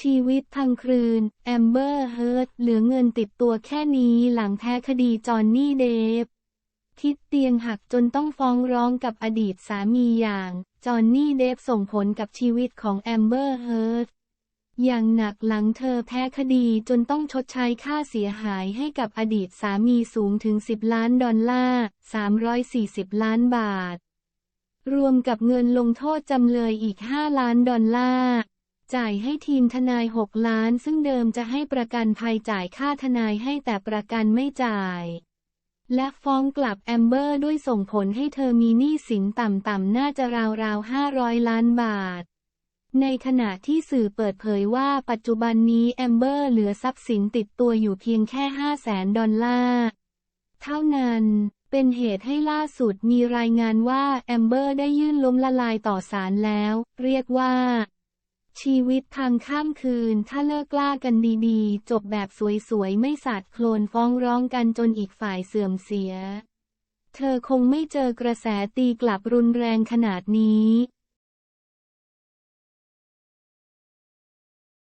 ชีวิตพังครืน แอมเบอร์เฮิร์ตเหลือเงินติดตัวแค่นี้หลังแพ้คดีจอห์นนี่เดฟทิศเตียงหักจนต้องฟ้องร้องกับอดีตสามีอย่าง จอห์นนี่เดฟส่งผลกับชีวิตของแอมเบอร์เฮิร์ตอย่างหนักหลังเธอแพ้คดีจนต้องชดใช้ค่าเสียหายให้กับอดีตสามีสูงถึง 10 ล้านดอลลาร์ 340 ล้านบาท รวมกับเงินลงโทษจำเลยอีก 5 ล้านดอลลาร์ จ่ายให้ทีมทนาย 6 ล้าน ซึ่งเดิมจะให้ประกันภัยจ่ายค่าทนายให้แต่ประกันไม่จ่าย และฟ้องกลับแอมเบอร์ด้วยส่งผลให้เธอมีหนี้สินต่ำๆน่าจะราวๆ 500 ล้านบาท ในขณะที่สื่อเปิดเผยว่าปัจจุบันนี้แอมเบอร์เหลือทรัพย์สินติดตัวอยู่เพียงแค่ 5 0 0แสนดอลลาร์เท่านั้นเป็นเหตุให้ล่าสุดมีรายงานว่าแอมเบอร์ได้ยื่นล้มละลายต่อศาลแล้ว เรียกว่า ชีวิตทางข้ามคืน ถ้าเลิกกล้ากันดีๆ จบแบบสวยๆ ไม่สาดโคลนฟ้องร้องกันจนอีกฝ่ายเสื่อมเสีย เธอคงไม่เจอกระแสตีกลับรุนแรงขนาดนี้